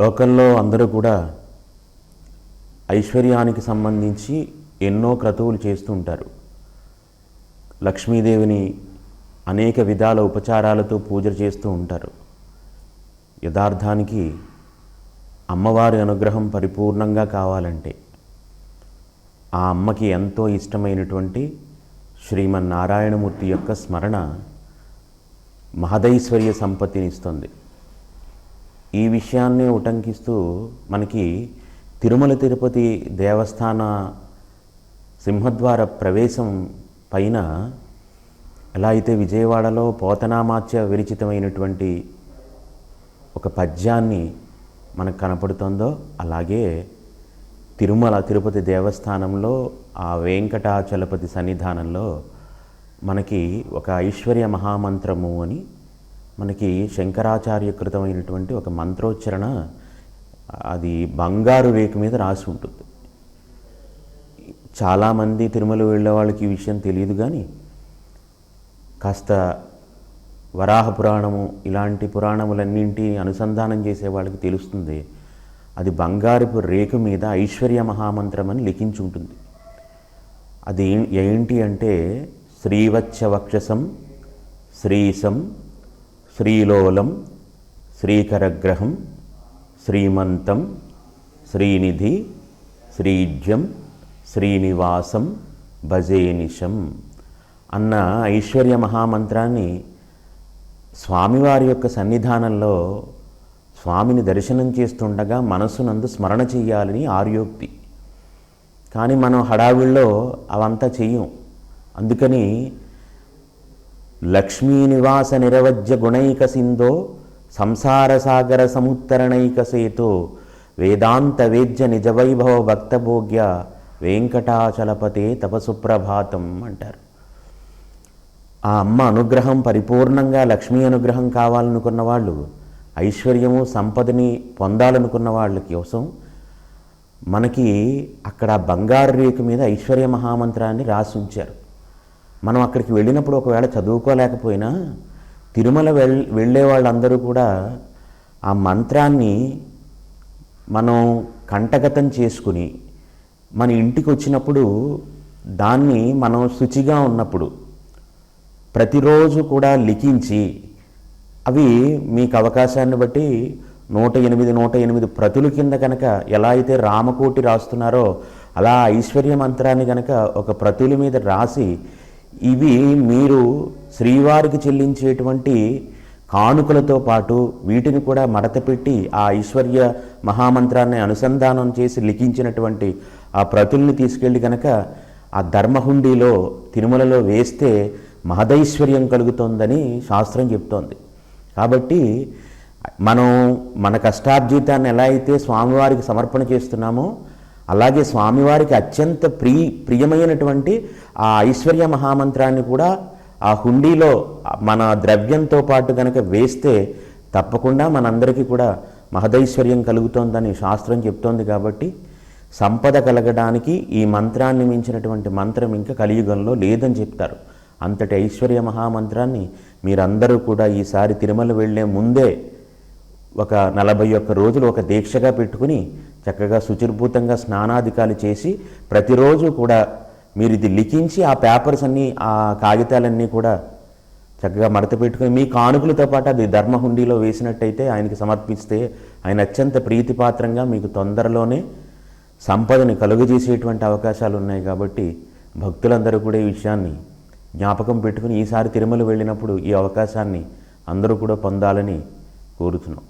లోకంలో అందరూ కూడా ఐశ్వర్యానికి సంబంధించి ఎన్నో క్రతువులు చేస్తూ ఉంటారు. లక్ష్మీదేవిని అనేక విధాల ఉపచారాలతో పూజ చేస్తూ ఉంటారు. యథార్థానికి అమ్మవారి అనుగ్రహం పరిపూర్ణంగా కావాలంటే ఆ అమ్మకి ఎంతో ఇష్టమైనటువంటి శ్రీమన్నారాయణమూర్తి యొక్క స్మరణ మహదైశ్వర్య సంపత్తినిస్తుంది ఈ విషయాన్ని ఉటంకిస్తూ మనకి తిరుమల తిరుపతి దేవస్థాన సింహద్వార ప్రవేశం పైన ఎలా అయితే విజయవాడలో పోతనామాత్య విరచితమైనటువంటి ఒక పద్యాన్ని మనకు కనపడుతుందో అలాగే తిరుమల తిరుపతి దేవస్థానంలో ఆ వెంకటాచలపతి సన్నిధానంలో మనకి ఒక ఐశ్వర్య మహామంత్రము అని మనకి శంకరాచార్యకృతమైనటువంటి ఒక మంత్రోచ్చరణ అది బంగారు రేకు మీద రాసి ఉంటుంది. చాలామంది తిరుమల వెళ్ళే వాళ్ళకి ఈ విషయం తెలియదు కానీ కాస్త వరాహ పురాణము ఇలాంటి పురాణములన్నింటి అనుసంధానం చేసే వాళ్ళకి తెలుస్తుంది. అది బంగారపు రేకు మీద ఐశ్వర్య మహామంత్రం అని లిఖించి ఉంటుంది. అది ఏంటి అంటే శ్రీవత్సవక్షసం శ్రీసం శ్రీలోలం శ్రీకరగ్రహం శ్రీమంతం శ్రీనిధి శ్రీజ్యం శ్రీనివాసం భజేనిశం అన్న ఐశ్వర్య మహామంత్రాన్ని స్వామివారి యొక్క సన్నిధానంలో స్వామిని దర్శనం చేస్తుండగా మనస్సునందు స్మరణ చెయ్యాలని ఆర్యోక్తి. కానీ మనం హడావిల్లో అవంతా చెయ్యం. అందుకని లక్ష్మీ నివాస నిరవజ్య గుణైక సింధో సంసార సాగర సముత్తరణైక సేతో వేదాంత వేద్య నిజవైభవ భక్తభోగ్య వెంకటాచలపతే తపసుప్రభాతం అంటారు. ఆ అమ్మ అనుగ్రహం పరిపూర్ణంగా లక్ష్మీ అనుగ్రహం కావాలనుకున్న వాళ్ళు ఐశ్వర్యము సంపదని పొందాలనుకున్న వాళ్ళ కోసం మనకి అక్కడ బంగారు రేకు మీద ఐశ్వర్య మహామంత్రాన్ని రాసి ఉంచారు. మనం అక్కడికి వెళ్ళినప్పుడు ఒకవేళ చదువుకోలేకపోయినా తిరుమల వెళ్ వెళ్ళే వాళ్ళందరూ కూడా ఆ మంత్రాన్ని మనం కంటగతం చేసుకుని మన ఇంటికి వచ్చినప్పుడు దాన్ని మనం శుచిగా ఉన్నప్పుడు ప్రతిరోజు కూడా లిఖించి అవి మీకు అవకాశాన్ని బట్టి నూట ఎనిమిది నూట ఎనిమిది ప్రతుల కింద కనుక ఎలా అయితే రామకోటి రాస్తున్నారో అలా ఐశ్వర్య మంత్రాన్ని కనుక ఒక ప్రతుల మీద రాసి ఇవి మీరు శ్రీవారికి చెల్లించేటువంటి కానుకలతో పాటు వీటిని కూడా మడతపెట్టి ఆ ఐశ్వర్య మహామంత్రాన్ని అనుసంధానం చేసి లిఖించినటువంటి ఆ ప్రతుల్ని తీసుకెళ్ళి కనుక ఆ ధర్మహుండీలో తిరుమలలో వేస్తే మహదైశ్వర్యం కలుగుతోందని శాస్త్రం చెప్తోంది. కాబట్టి మనం మన కష్టార్జితాన్ని ఎలా అయితే స్వామివారికి సమర్పణ చేస్తున్నామో అలాగే స్వామివారికి అత్యంత ప్రీ ప్రియమైనటువంటి ఆ ఐశ్వర్య మహామంత్రాన్ని కూడా ఆ హుండీలో మన ద్రవ్యంతో పాటు కనుక వేస్తే తప్పకుండా మనందరికీ కూడా మహదైశ్వర్యం కలుగుతోందని శాస్త్రం చెప్తోంది కాబట్టి సంపద కలగడానికి ఈ మంత్రాన్ని మించినటువంటి మంత్రం ఇంకా కలియుగంలో లేదని చెప్తారు. అంతటి ఐశ్వర్య మహామంత్రాన్ని మీరందరూ కూడా ఈసారి తిరుమల వెళ్ళే ముందే ఒక నలభై ఒక్క రోజులు ఒక దీక్షగా పెట్టుకుని చక్కగా శుచిర్భూతంగా స్నానాధికాలు చేసి ప్రతిరోజు కూడా మీరు ఇది లిఖించి ఆ పేపర్స్ అన్నీ ఆ కాగితాలన్నీ కూడా చక్కగా మడత పెట్టుకుని మీ కానుకలతో పాటు అది ధర్మహుండీలో వేసినట్టయితే ఆయనకి సమర్పిస్తే ఆయన అత్యంత ప్రీతిపాత్రంగా మీకు తొందరలోనే సంపదని కలుగజేసేటువంటి అవకాశాలు ఉన్నాయి కాబట్టి భక్తులందరూ కూడా ఈ విషయాన్ని జ్ఞాపకం పెట్టుకుని ఈసారి తిరుమల వెళ్ళినప్పుడు ఈ అవకాశాన్ని అందరూ కూడా పొందాలని కోరుతున్నాం.